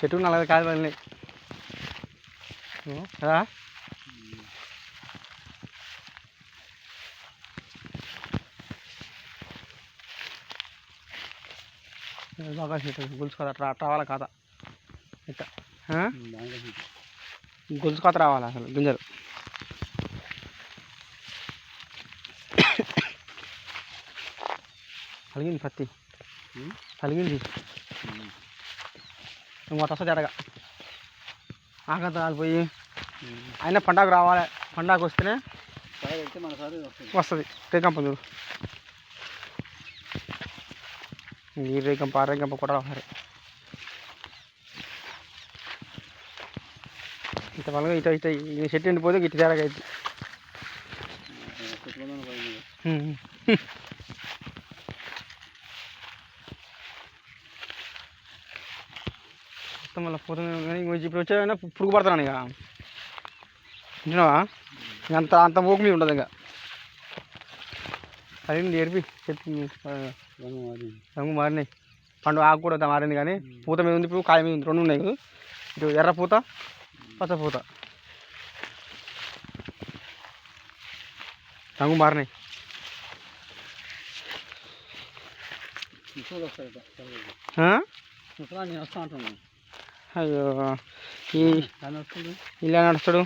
చెట్టు నలభై కాయలు పడినాయి. కదా? బాగా అట్లా రావాలి కాత ఇట్ట. ఆ? గులుసుకోత రావాలి అసలు గింజలు పలిగింది పత్తి. పలిగింది ఇంకోటి వస్తుంది ఎడగా ఆకత పోయి. అయినా పండగ రావాలి. పండగ వస్తేనే సారి వస్తుంది. రేగంప చూడు. ఈ రేగంప ఆ రేగంప కూడా రావాలి. ఇంత పలగా ఇట ఇట ఈ చెట్టు ఎండిపోతే ఇటు తేరగా అయితే మొత్తం మళ్ళీ పోతుంది. కానీ ఇప్పుడు వచ్చాయన్నా పురుగు పడుతున్నాను ఇక. వింటున్నావా అంత అంత ఓకు మీద ఉండదు ఇంకా. అది ఏర్పి చెట్టు ఆ, రంగు మారినాయి. పండు ఆకు కూడా మారింది కానీ పూత మీద ఉంది. ఇప్పుడు కాయ మీద ఉంది. రెండు ఉన్నాయి ఇటు ఎర్ర పూత పచ్చ పూత. రంగు మారినాయి. వస్తా అంటున్నాను అయ్యో. ఈ ఇలా నడుస్తాడు.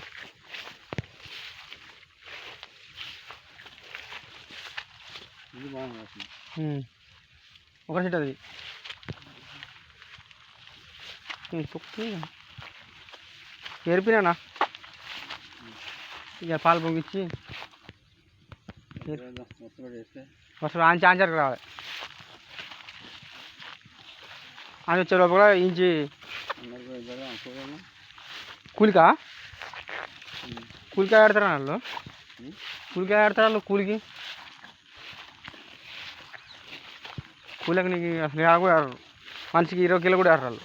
ఇది బాగుంది వస్తుంది ఉమ్. ఒక చెట్టు అది. ఏరిపినా ఇక పాలు పొంగిచ్చి ఫస్ట్ ఆంచి ఆంచర్కి రావాలి. వచ్చే లోపల ఇంచి కూలికా? కూలికాయ ఆడతారా వాళ్ళు కూలికాయ ఆడతారా వాళ్ళు కూలికి? కూలికి నీకు అసలు ఆడ కూడా ఆడరు. మనిషికి ఇరవై కిలో కూడా ఆడరు వాళ్ళు.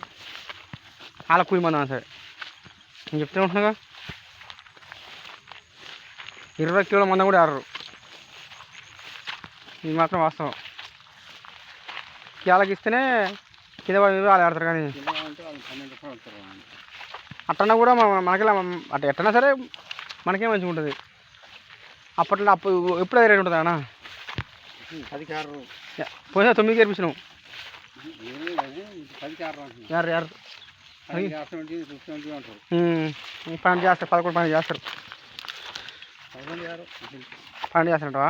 వాళ్ళ కూలి మంది సరే. నేను చెప్తే ఉంటున్నాగా? ఇరవై కిలోల మంద కూడా ఆడరు. ఇది మాత్రం వాస్తవం. వాళ్ళకి ఇస్తేనే కింద పడి వాళ్ళు ఆడతారు కానీ అట్టన్నా కూడా మన- మనకి అట్ట ఎట్టన్నా సరే మనకే మంచిగా ఉంటుంది. అప్పట్లో అప్పుడు ఎప్పుడు అదే రేట్ ఉంటుంది అన్న? పోయినా తొమ్మిదికి ఏర్పించినావు యారు పన్నెండు చేస్తారు పదకొండు పన్నెండు చేస్తారు. పన్నెండు చేస్తారంటవా?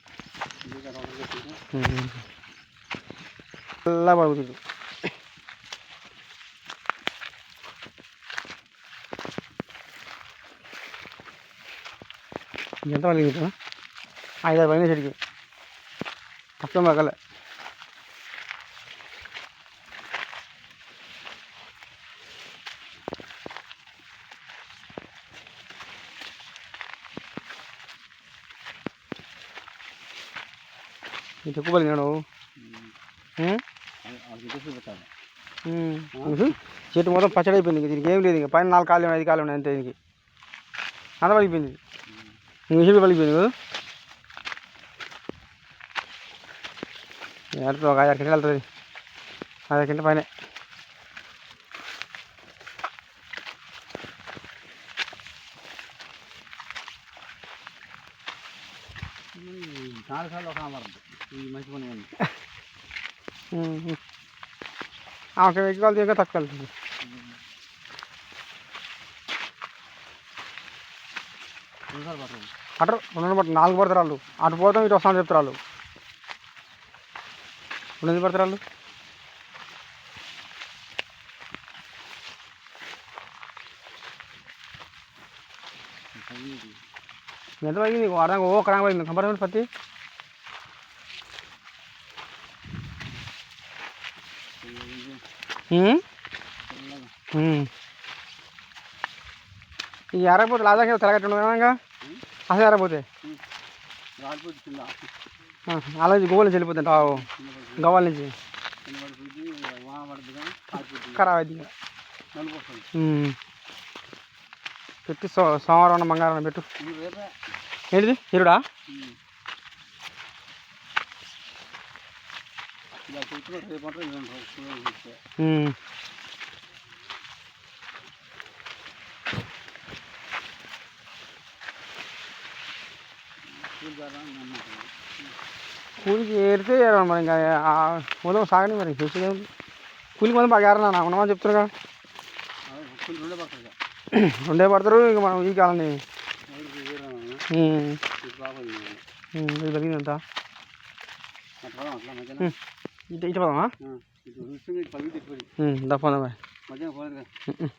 మీద అలా పడుతుంది ఎంత వాళ్ళకి ఇంకా ఐదారు పైన చెడికి మొత్తం పలిగా నువ్వు చెట్టు మొత్తం పచ్చడి అయిపోయింది దీనికి ఏం లేదు ఇంకా. పైన నాలుగు కాళ్ళు ఉన్నాయి ఐదు కాళ్ళు ఉన్నాయి అంతే దీనికి అంత పలిగిపోయింది ఇంక చెట్టు పలిగిపోయింది కదా ఒక ఐదారు కింటలు వెళ్తుంది ఐదారు కింట పైన. నాలుగు సార్లు ఒక ఆమరం కాలు ఇంకా తక్కువ వెళ్తుంది అటు రెండు పట్టు నాలుగు పడతారు వాళ్ళు. అటు పోతాం ఇటు వస్తామని చెప్తారు వాళ్ళు. రెండు పడతారు వాళ్ళు? ఎంత పడింది వాడడానికి ఓ కరాంగ్ పడింది. కంపల్సరీ పత్తి? ఈ ఎరగపోతే లాదాకి తెలగట్టి ఇంకా? అసలు ఎరగపోతే అలా గోవాల నుంచి వెళ్ళిపోతుంట గోవాల నుంచి. ఖరాబ్ ఉమ్. పెట్టి సో సోమవారం మంగళవారం పెట్టు. ఏంటిది? ఇరుడా ఇలా రేపు అంటే చూస్తే. నమ్మకం. కూలికి ఏరితే ఏరవాలి మరి ఇంకా ఉదయం సాగని మరి చేసేది? కూలికి మంది బాగా ఏరన్నా ఉన్నామని చెప్తున్నా రెండే పడతారు ఇక మనం ఈ ఎవరికి వేరే ఉమ్. ఇది అట్లా మధ్యాహ్నం ఇటు ఇటు పోదామా ఆ, ఇటు చూస్తే మీకు పది తిప్పి దప్పందా బాయ్ మధ్యాహ్నం పోలేదు కదా